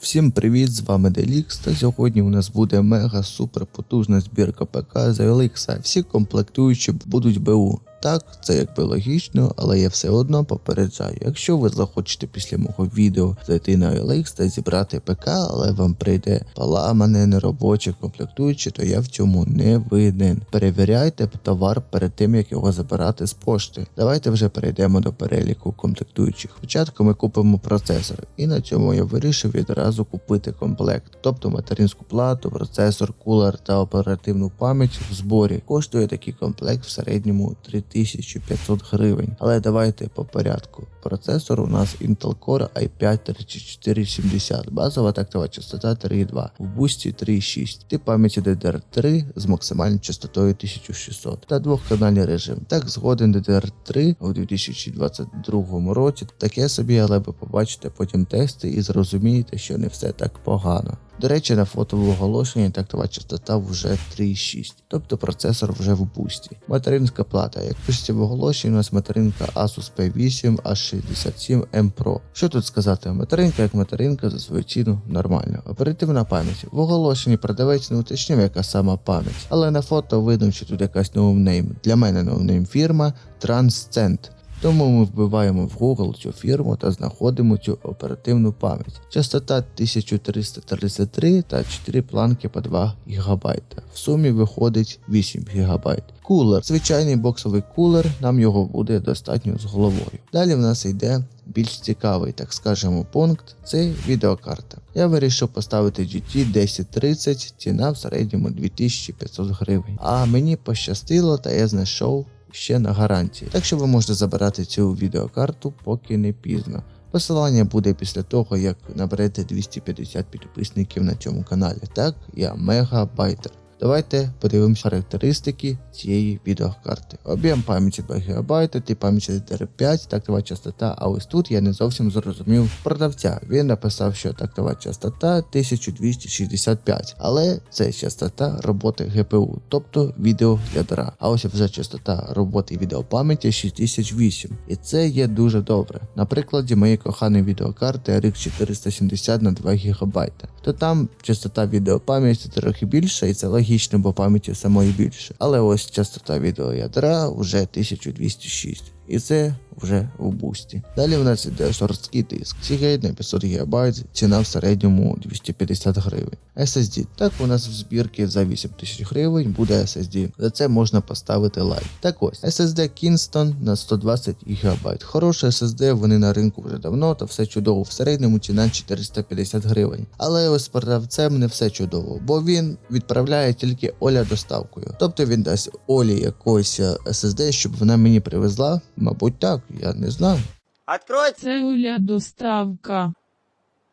Всім привіт, з вами Делікс, та сьогодні у нас буде мега супер потужна збірка ПК за Еликса. Всі комплектуючі будуть БУ. Так, це якби логічно, але я все одно попереджаю. Якщо ви захочете після мого відео зайти на OLX та зібрати ПК, але вам прийде поламане, неробоче комплектуючі, то я в цьому не винен. Перевіряйте товар перед тим, як його забирати з пошти. Давайте вже перейдемо до переліку комплектуючих. Спочатку ми купимо процесор, і на цьому я вирішив відразу купити комплект, тобто материнську плату, процесор, кулер та оперативну пам'ять в зборі. Коштує такий комплект в середньому 3500 гривень. Але давайте по порядку. Процесор у нас Intel Core i5 3470, базова тактова частота 3.2, в бусті 3.6, тип пам'яті DDR3 з максимальною частотою 1600 та двохканальний режим. Так, згоден DDR3 у 2022 році. Таке собі, але ви побачите потім тести і зрозумієте, що не все так погано. До речі, на фото в оголошенні тактова частота вже 3.6, тобто процесор вже в бусті. Материнська плата. Як пишеться в оголошенні, у нас материнка Asus P8 A67M Pro. Що тут сказати? Материнка як материнка за свою ціну нормально. Оперативна пам'ять. В оголошенні продавець не уточнив, яка сама пам'ять, але на фото видно, що тут якась ноунейм. Для мене ноунейм фірма Transcend. Тому ми вбиваємо в Google цю фірму та знаходимо цю оперативну пам'ять. Частота 1333 та 4 планки по 2 ГБ. В сумі виходить 8 ГБ. Кулер. Звичайний боксовий кулер, нам його буде достатньо з головою. Далі в нас йде більш цікавий, так скажемо, пункт це відеокарта. Я вирішив поставити GT 1030, ціна в середньому 2500 гривень. А мені пощастило, та я знайшов ще на гарантії. Так що ви можете забирати цю відеокарту, поки не пізно. Посилання буде після того, як наберете 250 підписників на цьому каналі. Так, я мегабайтер. Давайте подивимося характеристики цієї відеокарти. Об'єм пам'яті 2 ГБ, тип пам'яті DDR5, тактова частота, а ось тут я не зовсім зрозумів продавця. Він написав, що тактова частота 1265, але це частота роботи GPU, тобто відеоядра. А ось вже частота роботи відеопам'яті 6008. І це є дуже добре. На прикладі моєї коханої відеокарти RX 470 на 2 ГБ. То там частота відеопам'яті трохи більша, і це логічно, бо пам'яті самої більше. Але ось частота відеоядра вже 1206. І це вже в бусті. Далі в нас іде шорсткий диск. Seagate на 500 ГБ, ціна в середньому 250 гривень. SSD. Так у нас в збірці за 8000 гривень буде SSD. За це можна поставити лайк. Так ось, SSD Kingston на 120 ГБ. Хороші SSD, вони на ринку вже давно, та все чудово. В середньому ціна 450 гривень. Але ось продавцем не все чудово, бо він відправляє тільки Оля доставкою. Тобто він дасть Олі якось е, SSD, щоб вона мені привезла. Мабуть, так, я не знаю. Открой! Це Оля доставка.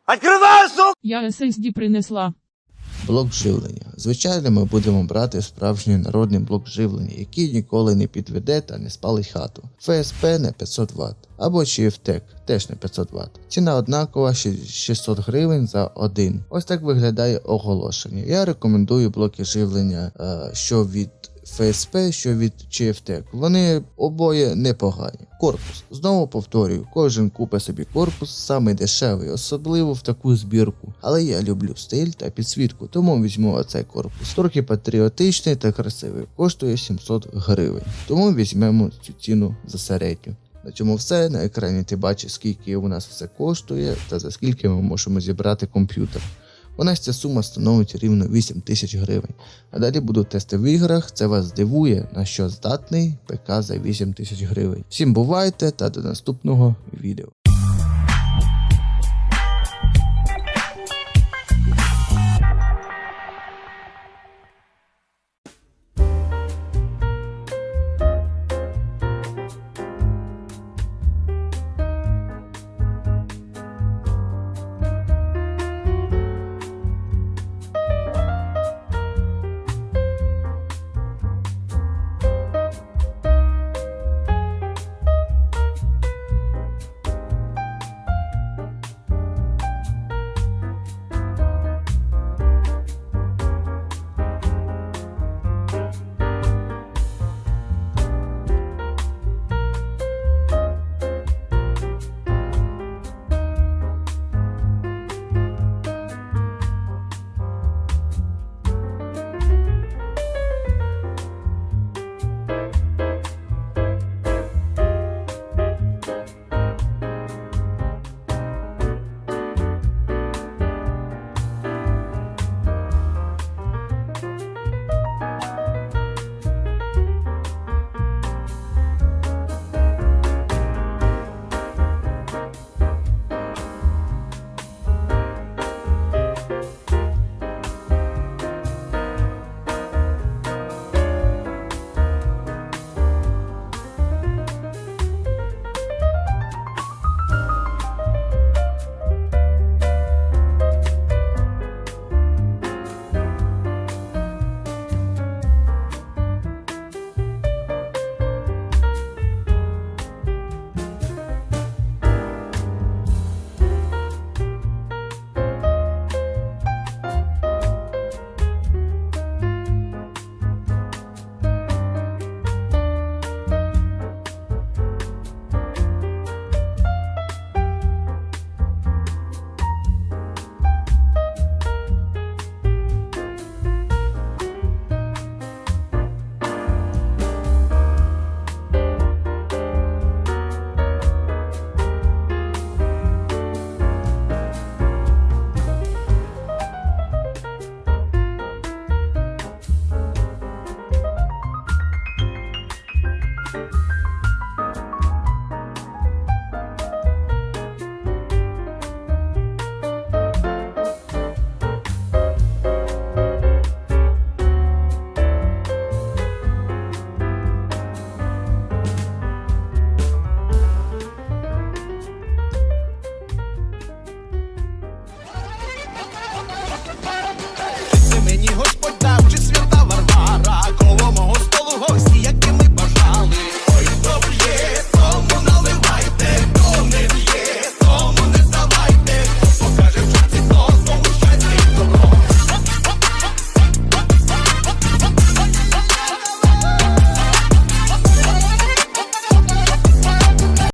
Открывай, сука! Я SSD принесла. Блок живлення. Звичайно, ми будемо брати справжній народний блок живлення, який ніколи не підведе та не спалить хату. FSP на 500 Вт або GFTEC теж на 500 Вт. Ціна однакова 600 гривень за один. Ось так виглядає оголошення. Я рекомендую блоки живлення, е, що від FSP, що від GFTEC. Вони обоє непогані. Корпус. Знову повторюю, кожен купить собі корпус, самий дешевий, особливо в таку збірку. Але я люблю стиль та підсвітку, тому візьму оцей корпус. Трохи патріотичний та красивий, коштує 700 гривень. Тому візьмемо цю ціну за середню. На цьому все. На екрані ти бачиш, скільки у нас все коштує та за скільки ми можемо зібрати комп'ютер. У нас ця сума становить рівно 8 тисяч гривень. А далі будуть тести в іграх. Це вас здивує, на що здатний ПК за 8 тисяч гривень. Всім бувайте та до наступного відео.